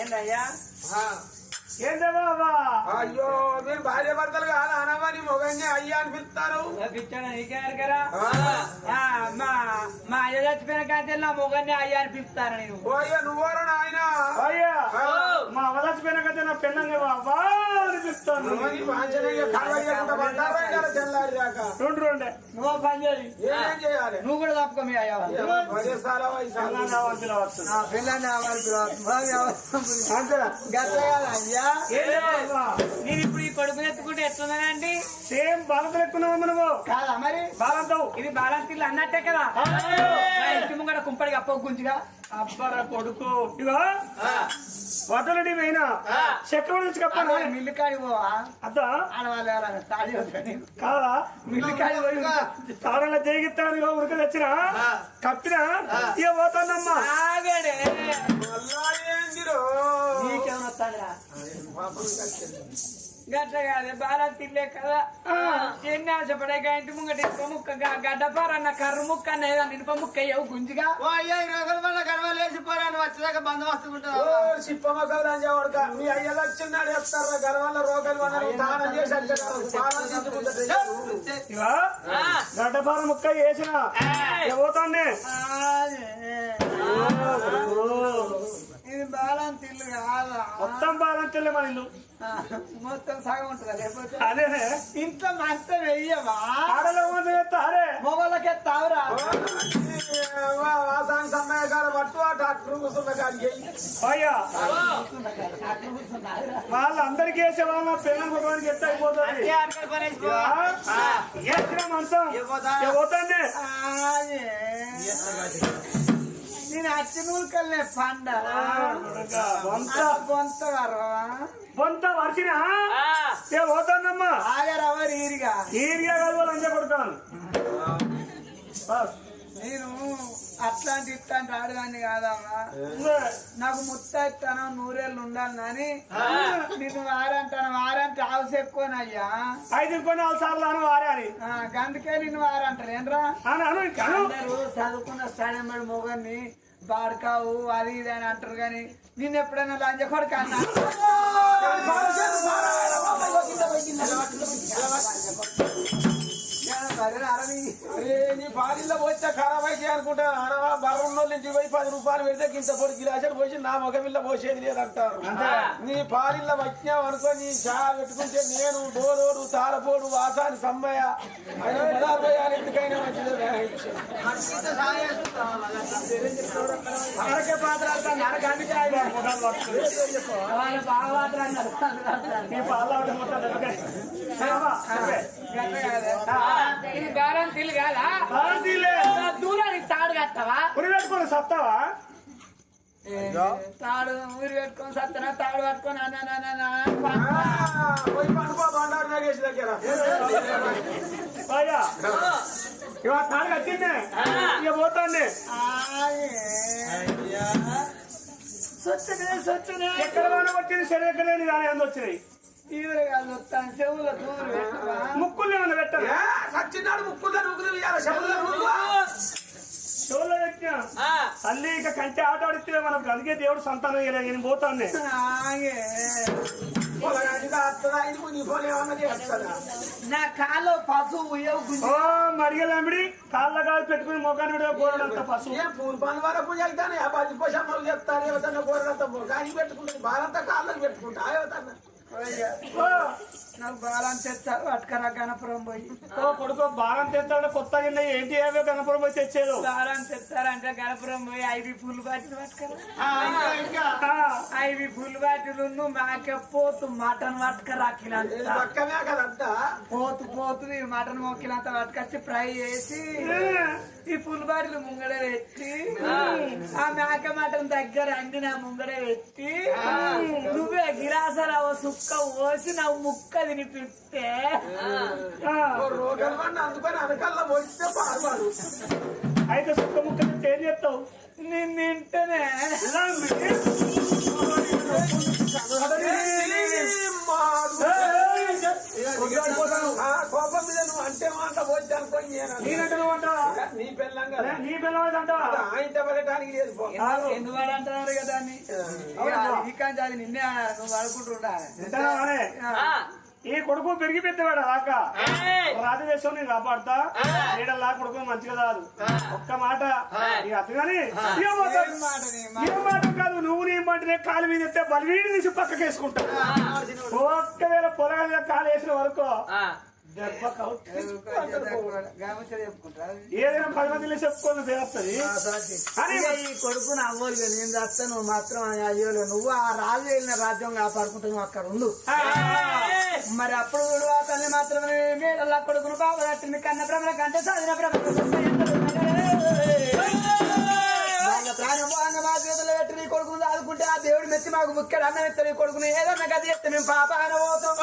ఏందయ్యా? ఏందే బాబా? అయ్యో మీరు భార్య భర్తలు కాదు అనవని మొగన్ని అయ్యా అని పిలుస్తారు. మా అయ్య చచ్చిపోయిన కాంచె నా మొగన్ని అయ్యా అని పిలుస్తాను నేను? అయ్యా నువ్వోరా నాయన? అయ్యా. మా అవలసిపోయిన కదా నా పెళ్ళంగా బాబా. దాకా. రెండు రెండే. నువ్వు పని చేయాలి? నువ్వు కూడా తప్పుకో మీ అయ్యా నేను కొడుకుని ఎత్తుకుంటే ఎట్లున్నానండి సేమ్ బాలంతో ఎక్కున్నావు నువ్వు? కాదా మరి? బాలంతో. ఇది బాలంతిల్లు అన్నట్టే కదా. ఇంటి ముంగడ కుంపడికి అప్ప గుంజిగా. అబ్బరా కొడుకు. ఇగో వదలడి పోయినా చక్రం నుంచి కప్పనా? మిల్లు కాడి అద్దా? కాదా? మిల్లు కాడి పోయి తాడల జరిగిస్తాను ఇగో ఉరక తెచ్చిన? కప్పిన? ఇక పోతానమ్మా. ఆగడే. గట్ల కాదే బాగా తిల్లే కదా ఎన్ని ఆశపడే ఇంటి ముంగట ఇనుప ముక్క గడ్డపారన్న కర్ర ముక్క అన్న ఏదన్నా ఇనుప ముక్క అయ్యవు గుంజిగా. ఓ అయ్యా ఇరవై ఒకరి వల్ల గడవలు వేసిపోరాను వచ్చేదాకా బందోబస్తు రంజావాడుక మీ అయ్యలు వచ్చిన్నాడు చెప్తారా గర్వాల రోగాలు దానం చేసి గడ్డపార ముక్క వేసిన. ఇక పోతానే ఇది కాదా? మొత్తం బాలంతే మన ఇల్లు. మొత్తం సగం ఉంటుందా? లేకపోతే అదేనే ఇంట్లో మంచం వెయ్యవా? ఆడలో అరే. మొగలకే తావురా? పట్టు ఆ డాక్టర్ కూర్చున్న కాడికి అయ్యా. అట్లా కూర్చున్నారా? వాళ్ళందరికీ వేసే వాళ్ళ పిల్లలు కొట్టడానికి ఎట్ట అయిపోతుంది? మంచం ఇవ్వదా? ఇక పోతాండి ఆగే. నేను అచ్చి మూలకల్లే పండ వంత బొంత వరవా వంత వర్షిన ఇక పోతాందమ్మా ఆగరవరు ఈరిగా ఈరిగా కలవాలి అంతే కొడతాను నేను అట్లాంటి ఇట్లాంటి ఆడదాన్ని కాదమ్మా నాకు ముత్తైతాను నూరేళ్ళు ఉండాలి కానీ నేను వారంటాను వారంటే ఆవుసు ఎక్కువనయ్యా ఐదు నాలుగు సార్లు అని వారాలి ఆ, గందుకే నిన్ను వారంటారు ఏంట్రా అని అను చదువుకున్న స్టాండర్డ్ మొగన్ని బాడకావు అది ఇది అని అంటారు కానీ నిన్ను ఎప్పుడైనా లంజ కొడుకు అన్నా? పాలిల్లో పోతే ఖరాబ్ అయితే అనుకుంటా అనవా బర్రం నుంచి పోయి పది రూపాయలు పెడితే గింత పొడి గిలాసలు పోసి నా మగమిల్ల పోసేది లేదంటారు. నీ పాలిల్ల వచ్చినావు అనుకో నీ చా పెట్టుకుంటే నేను డోరోడు తారపోడు వాసాని సమ్మయ్య ఎందుకైనా మంచిది? అరకే పాత్ర పాత్ర అన్నారు. ఇది బేరం తిల్లు కాదా. దూరానికి తాడు కట్టవా ఉరి పెట్టుకొని సత్తావా? తాడు ఊరి పెట్టుకొని సత్తన? తాడు పట్టుకొని అన్న అన్న, అన్న, అన్న, ఆ, పోయి పండుకో బండారు నాగేష్ దగ్గర. అయ్యా ఇవ తాడు కట్టిందే. ఇక పోతాండి. సొచ్చునే సొచ్చునే. ఎక్కడ కొట్టింది సరే ఎక్కలేని దాని అందు వచ్చినాయి? కాదు వస్తాను. చెవుల దూరు పెట్టువా? ముక్కులు ఏమన్నా పెట్టాలి? ఏ, సచ్చినాడు ముక్కుల్లో నూకులు ఇయ్యాల శబుల్లో నూకులు? చెవుల్లో పెట్టినా? తల్లి ఇక కంటే ఆట ఆడితే మనకు అందుకే దేవుడు సంతానం ఇయ్యలే నేను పోతాను ఆగే. నీ కాలో పశువు ఉయ్యవు గుంజి. ఓ మడిగలమిడి కాళ్ళ కాలు పెట్టుకుని మొఖాన్ని విడిగా పోరాడంత పశువు. ఏం పనుల వరకు పూజ అవుతానే ఆ పది పోషమ్మలు చెప్తారు ఏవతన్న కూరలంతా కానీ పెట్టుకుంటుంది. బాలంతా కాళ్ళకి పెట్టుకుంటా ఏవతన్న? ఓ, నాకు బాలం తెచ్చారు అటుకరా గణపురం పోయి. ఓ కొడుకు బాగా తెస్తాడు కొత్త గిన్నె ఏంటి ఏవో కనపరం పోయి తెచ్చేదు? బాలం తెచ్చారంటే గణపురం పోయి ఐదు పూలు బాటిలు పట్టుకరా. ఆ, ఐదు పూలు బాటిలు మాకే పోతు మటన్ పట్టుకరా పోతు పోతు ఈ మటన్ మొక్కినంత పట్టుకొచ్చి ఫ్రై చేసి ఈ పుల్ బాటిల్ ముంగడ పెట్టి ఆ. మేక మటన్ దగ్గర అండి నా ముంగడ పెట్టి నువ్వే గిరాసరావు సుక్క పోసి నా ముక్క వాడిని అందుకొని అనకల్లా పోయిస్తే పాల్వాడు అయితే సుక్క ముక్క తింటే ఏం చేస్తావు? నిన్ను కోపం మీద నువ్వు అంటే మాట పోతే అనుకోని నీ నీ పిల్లవాడు అంటావా ఆయన పడటానికి లేదు. ఎందుకు అంటున్నారు కదా నిన్నే నువ్వు అనుకుంటుండా వింటావా అనే? ఈ కొడుకు పెరిగి పెద్దవాడు రాక రాజు దేశం నేను కాపాడుతా నీడల్లా కొడుకు మంచిగా కాదు ఒక్క మాట. ఇక అతగాని ఏ మాట ఏ మాట కాదు. నువ్వు నీ మంటనే కాలు మీద ఎత్తే బలివీడి తీసి పక్కకి వేసుకుంటా ఒక్కవేళ పొలగా కాలు వేసిన వరకు ఏదైనా పది మందిలో చెప్పుకొని కొడుకు అవ్వలు నేను చేస్తా నువ్వు మాత్రం అయ్యోలు. నువ్వు ఆ రాజు వెళ్ళిన రాజ్యం కాపాడుకుంటూ నువ్వు అక్కడ ఉండు. మరి అప్పుడు చూడు తల్లి మాత్రమే మేడల్లా కొడుకును బాబు కన్న భ్రమల కంటే సాధిన వాళ్ళ ప్రాణం పోగా మా చేతుల్లో పెట్టి నీ కొడుకును దాదుకుంటే ఆ దేవుడు మెచ్చి మాకు ముక్కడు అన్నం నీ కొడుకుని. ఏదన్నా గది ఎత్తే మేము పాప అనబోతాం